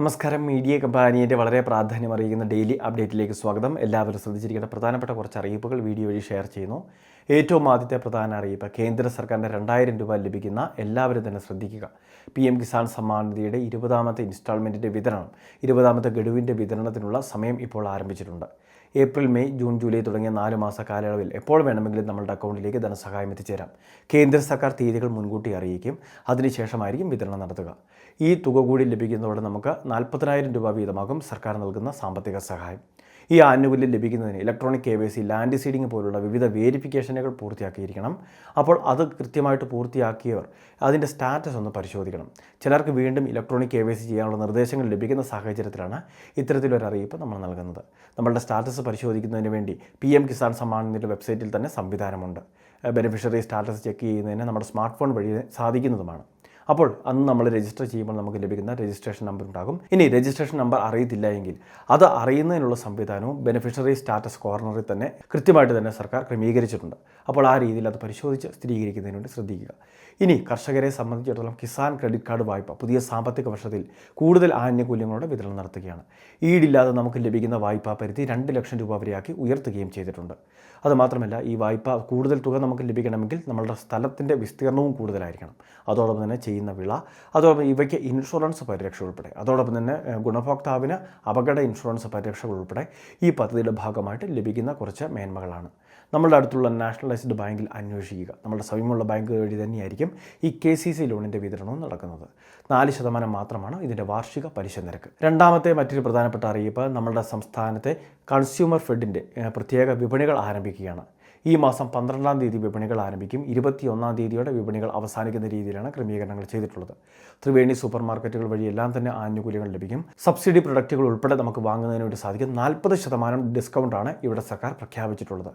നമസ്കാരം. മീഡിയ കമ്പാനിയുടെ വളരെ പ്രാധാന്യം അറിയിക്കുന്ന ഡെയിലി അപ്ഡേറ്റിലേക്ക് സ്വാഗതം. എല്ലാവരും ശ്രദ്ധിച്ചിരിക്കേണ്ട പ്രധാനപ്പെട്ട കുറച്ച് അറിയിപ്പുകൾ വീഡിയോ വഴി ഷെയർ ചെയ്യുന്നു. ഏറ്റവും ആദ്യത്തെ പ്രധാന അറിയിപ്പ് കേന്ദ്ര സർക്കാരിന്റെ രണ്ടായിരം രൂപ ലഭിക്കുന്ന എല്ലാവരും തന്നെ ശ്രദ്ധിക്കുക. പി എം കിസാൻ സമ്മാൻ നിധിയുടെ ഇരുപതാമത്തെ ഇൻസ്റ്റാൾമെന്റിന്റെ വിതരണം ഇരുപതാമത്തെ ഗഡുവിന്റെ വിതരണത്തിനുള്ള സമയം ഇപ്പോൾ ആരംഭിച്ചിട്ടുണ്ട്. ഏപ്രിൽ മെയ് ജൂൺ ജൂലൈ തുടങ്ങിയ നാല് മാസ കാലയളവിൽ എപ്പോൾ വേണമെങ്കിലും നമ്മളുടെ അക്കൗണ്ടിലേക്ക് ധനസഹായം എത്തിച്ചേരാം. കേന്ദ്ര സർക്കാർ തീയതികൾ മുൻകൂട്ടി അറിയിക്കും അതിനുശേഷമായിരിക്കും വിതരണം നടത്തുക. ഈ തുക കൂടി ലഭിക്കുന്നതോടെ നമുക്ക് നാൽപ്പതിനായിരം രൂപ വീതമാകും സർക്കാർ നൽകുന്ന സാമ്പത്തിക സഹായം. ഈ ആനുകൂല്യം ലഭിക്കുന്നതിന് electronic K Y C land seeding പോലുള്ള വിവിധ വേരിഫിക്കേഷനുകൾ പൂർത്തിയാക്കിയിരിക്കണം. അപ്പോൾ അത് കൃത്യമായിട്ട് പൂർത്തിയാക്കിയവർ അതിന്റെ സ്റ്റാറ്റസ് ഒന്ന് പരിശോധിക്കണം. ചിലർക്ക് വീണ്ടും ഇലക്ട്രോണിക് കെ വൈ സി ചെയ്യാനുള്ള നിർദ്ദേശങ്ങൾ ലഭിക്കുന്ന സാഹചര്യത്തിലാണ് ഇത്തരത്തിലൊരു അറിയിപ്പ് നമ്മൾ നൽകുന്നത്. നമ്മളുടെ സ്റ്റാറ്റസ് പരിശോധിക്കുന്നതിന് വേണ്ടി പി എം കിസാൻ സമ്മാൻ എന്നൊരു വെബ്സൈറ്റിൽ തന്നെ സംവിധാനമുണ്ട്. ബെനിഫിഷ്യറി സ്റ്റാറ്റസ് ചെക്ക് ചെയ്യുന്നതിന് നമ്മുടെ സ്മാർട്ട് ഫോൺ വഴി സാധിക്കുന്നതുമാണ്. അപ്പോൾ അന്ന് നമ്മൾ രജിസ്റ്റർ ചെയ്യുമ്പോൾ നമുക്ക് ലഭിക്കുന്ന രജിസ്ട്രേഷൻ നമ്പർ ഉണ്ടാകും. ഇനി രജിസ്ട്രേഷൻ നമ്പർ അറിയത്തില്ല എങ്കിൽ അത് അറിയുന്നതിനുള്ള സംവിധാനവും ബെനിഫിഷ്യറി സ്റ്റാറ്റസ് കോർണറിൽ തന്നെ കൃത്യമായിട്ട് തന്നെ സർക്കാർ ക്രമീകരിച്ചിട്ടുണ്ട്. അപ്പോൾ ആ രീതിയിൽ അത് പരിശോധിച്ച് സ്ഥിരീകരിക്കുന്നതിന് വേണ്ടി ശ്രദ്ധിക്കുക. ഇനി കർഷകരെ സംബന്ധിച്ചിടത്തോളം കിസാൻ ക്രെഡിറ്റ് കാർഡ് വായ്പ പുതിയ സാമ്പത്തിക വർഷത്തിൽ കൂടുതൽ ആനുകൂല്യങ്ങളുടെ വിതരണം നടത്തുകയാണ്. ഈടില്ലാതെ നമുക്ക് ലഭിക്കുന്ന വായ്പാ പരിധി രണ്ട് ലക്ഷം രൂപ വരെയാക്കി ഉയർത്തുകയും ചെയ്തിട്ടുണ്ട്. അതുമാത്രമല്ല ഈ വായ്പ കൂടുതൽ തുക നമുക്ക് ലഭിക്കണമെങ്കിൽ നമ്മളുടെ സ്ഥലത്തിന്റെ വിസ്തീർണവും കൂടുതലായിരിക്കണം. അതോടൊപ്പം തന്നെ ചെയ്യുന്ന വിള അതോടൊപ്പം ഇവയ്ക്ക് ഇൻഷുറൻസ് പരിരക്ഷ ഉൾപ്പെടെ. അതോടൊപ്പം തന്നെ ഗുണഭോക്താവിന് അപകട ഇൻഷുറൻസ് പരിരക്ഷകൾ ഉൾപ്പെടെ ഈ പദ്ധതിയുടെ ഭാഗമായിട്ട് ലഭിക്കുന്ന കുറച്ച് മേന്മകളാണ്. നമ്മളുടെ അടുത്തുള്ള നാഷണലൈസ്ഡ് ബാങ്കിൽ അന്വേഷിക്കുക. നമ്മുടെ സമീപമുള്ള ബാങ്ക് വഴി തന്നെയായിരിക്കും ഈ കെ സി സി ലോണിന്റെ വിതരണവും നടക്കുന്നത്. നാല് ശതമാനം മാത്രമാണ് ഇതിന്റെ വാർഷിക പലിശ നിരക്ക്. രണ്ടാമത്തെ മറ്റൊരു പ്രധാനപ്പെട്ട അറിയിപ്പ് നമ്മുടെ സംസ്ഥാനത്തെ കൺസ്യൂമർ ഫെഡിന്റെ പ്രത്യേക വിപണികൾ ആരംഭിക്കുകയാണ്. ഈ മാസം പന്ത്രണ്ടാം തീയതി വിപണികൾ ആരംഭിക്കും. ഇരുപത്തിയൊന്നാം തീയതിയോടെ വിപണികൾ അവസാനിക്കുന്ന രീതിയിലാണ് ക്രമീകരണങ്ങൾ ചെയ്തിട്ടുള്ളത്. ത്രിവേണി സൂപ്പർ മാർക്കറ്റുകൾ വഴി എല്ലാം തന്നെ ആനുകൂല്യങ്ങൾ ലഭിക്കും. സബ്സിഡി പ്രൊഡക്റ്റുകൾ ഉൾപ്പെടെ നമുക്ക് വാങ്ങുന്നതിന് വേണ്ടി സാധിക്കും. നാൽപ്പത് ശതമാനം ഡിസ്കൗണ്ടാണ് ഇവിടെ സർക്കാർ പ്രഖ്യാപിച്ചിട്ടുള്ളത്.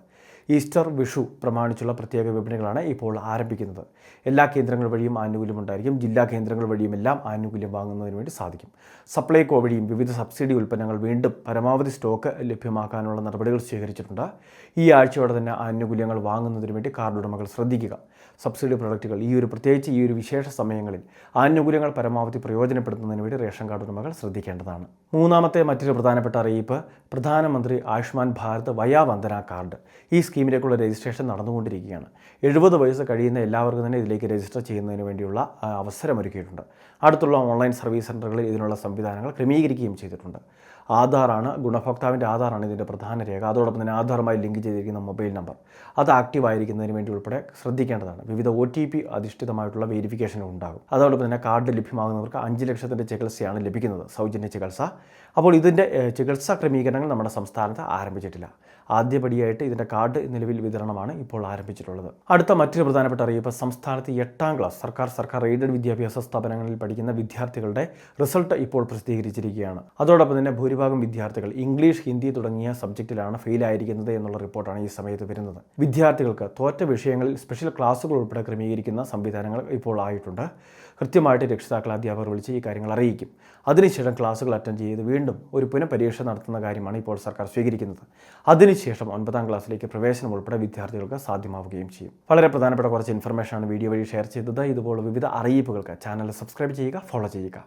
ഈസ്റ്റർ വിഷു പ്രമാണിച്ചുള്ള പ്രത്യേക വിപണികളാണ് ഇപ്പോൾ ആരംഭിക്കുന്നത്. എല്ലാ കേന്ദ്രങ്ങൾ വഴിയും ആനുകൂല്യം ഉണ്ടായിരിക്കും. ജില്ലാ കേന്ദ്രങ്ങൾ വഴിയും എല്ലാം ആനുകൂല്യം വാങ്ങുന്നതിന് വേണ്ടി സാധിക്കും. സപ്ലൈകോ വഴിയും വിവിധ സബ്സിഡി ഉൽപ്പന്നങ്ങൾ വീണ്ടും പരമാവധി സ്റ്റോക്ക് ലഭ്യമാക്കാനുള്ള നടപടികൾ സ്വീകരിച്ചിട്ടുണ്ട്. ഈ ആഴ്ചയോടെ തന്നെ ആനുകൂല്യങ്ങൾ വാങ്ങുന്നതിന് വേണ്ടി കാർഡ് ഉടമകൾ ശ്രദ്ധിക്കുക. സബ്സിഡി പ്രൊഡക്റ്റുകൾ ഈ ഒരു പ്രത്യേകിച്ച് ഈ ഒരു വിശേഷ സമയങ്ങളിൽ ആനുകൂല്യങ്ങൾ പരമാവധി പ്രയോജനപ്പെടുത്തുന്നതിന് വേണ്ടി റേഷൻ കാർഡ് ഉടമകൾ ശ്രദ്ധിക്കേണ്ടതാണ്. മൂന്നാമത്തെ മറ്റൊരു പ്രധാനപ്പെട്ട അറിയിപ്പ് പ്രധാനമന്ത്രി ആയുഷ്മാൻ ഭാരത് വയാവന്ദന കാർഡ്. ഈ സ്കീമിലേക്കുള്ള രജിസ്ട്രേഷൻ നടന്നുകൊണ്ടിരിക്കുകയാണ്. എഴുപത് വയസ്സ് കഴിയുന്ന എല്ലാവർക്കും തന്നെ ഇതിലേക്ക് രജിസ്റ്റർ ചെയ്യുന്നതിന് വേണ്ടിയുള്ള അവസരമൊരുക്കിയിട്ടുണ്ട്. അടുത്തുള്ള ഓൺലൈൻ സർവീസ് സെന്ററുകളിൽ ഇതിനുള്ള സംവിധാനങ്ങൾ ക്രമീകരിക്കുകയും ചെയ്തിട്ടുണ്ട്. ആധാറാണ് ഗുണഭോക്താവിന്റെ ആധാറാണ് ഇതിന്റെ പ്രധാന രേഖ. അതോടൊപ്പം തന്നെ ആധാറുമായി ലിങ്ക് ചെയ്തിരിക്കുന്ന മൊബൈൽ നമ്പർ. അത് ആക്റ്റീവ് ആയിരിക്കുന്നതിന് വേണ്ടി ഉൾപ്പെടെ ശ്രദ്ധിക്കേണ്ടതാണ്. വിവിധ ഒ ടി പി അധിഷ്ഠിതമായിട്ടുള്ള വെരിഫിക്കേഷൻ ഉണ്ടാകും. അതോടൊപ്പം തന്നെ കാർഡ് ലഭ്യമാകുന്നവർക്ക് അഞ്ച് ലക്ഷത്തിന്റെ ചികിത്സയാണ് ലഭിക്കുന്നത് സൗജന്യ ചികിത്സ. അപ്പോൾ ഇതിന്റെ ചികിത്സാ ക്രമീകരണങ്ങൾ നമ്മുടെ സംസ്ഥാനത്ത് ആരംഭിച്ചിട്ടില്ല. ആദ്യപടിയായിട്ട് ഇതിന്റെ കാർഡ് നിലവിൽ വിതരണമാണ് ഇപ്പോൾ ആരംഭിച്ചിട്ടുള്ളത്. അടുത്ത മറ്റൊരു പ്രധാനപ്പെട്ട അറിയിപ്പ് സംസ്ഥാനത്ത് എട്ടാം ക്ലാസ് സർക്കാർ സർക്കാർ എയ്ഡഡ് വിദ്യാഭ്യാസ സ്ഥാപനങ്ങളിൽ പഠിക്കുന്ന വിദ്യാർത്ഥികളുടെ റിസൾട്ട് ഇപ്പോൾ പ്രസിദ്ധീകരിച്ചിരിക്കുകയാണ്. അതോടൊപ്പം തന്നെ ഭൂരിഭാഗം വിദ്യാർത്ഥികൾ ഇംഗ്ലീഷ് ഹിന്ദി തുടങ്ങിയ സബ്ജക്റ്റിലാണ് ഫെയിൽ ആയിരിക്കുന്നത് എന്നുള്ള റിപ്പോർട്ടാണ് ഈ സമയത്ത് വരുന്നത്. വിദ്യാർത്ഥികൾക്ക് തോറ്റ വിഷയങ്ങളിൽ സ്പെഷ്യൽ ക്ലാസ്സുകൾ ഉൾപ്പെടെ ക്രമീകരിക്കുന്ന സംവിധാനങ്ങൾ ഇപ്പോൾ ആയിട്ടുണ്ട്. കൃത്യമായിട്ട് രക്ഷിതാക്കൾ അധ്യാപകർ വിളിച്ച് ഈ കാര്യങ്ങൾ അറിയിക്കും. അതിനുശേഷം ക്ലാസ്സുകൾ അറ്റൻഡ് ചെയ്ത് വീണ്ടും ഒരു പുനഃപരീക്ഷ നടത്തുന്ന കാര്യമാണ് ഇപ്പോൾ സർക്കാർ സ്വീകരിക്കുന്നത്. അതിനുശേഷം ഒൻപതാം ക്ലാസ്സിലേക്ക് പ്രവേശനം ഉൾപ്പെടെ വിദ്യാർത്ഥികൾക്ക് സാധ്യമാവുകയും ചെയ്യും. വളരെ പ്രധാനപ്പെട്ട കുറച്ച് ഇൻഫർമേഷനാണ് വീഡിയോ വഴി ഷെയർ ചെയ്തത്. ഇതുപോലെ വിവിധ അറിയിപ്പുകൾക്ക് ചാനൽ സബ്സ്ക്രൈബ് ചെയ്യുക ഫോളോ ചെയ്യുക.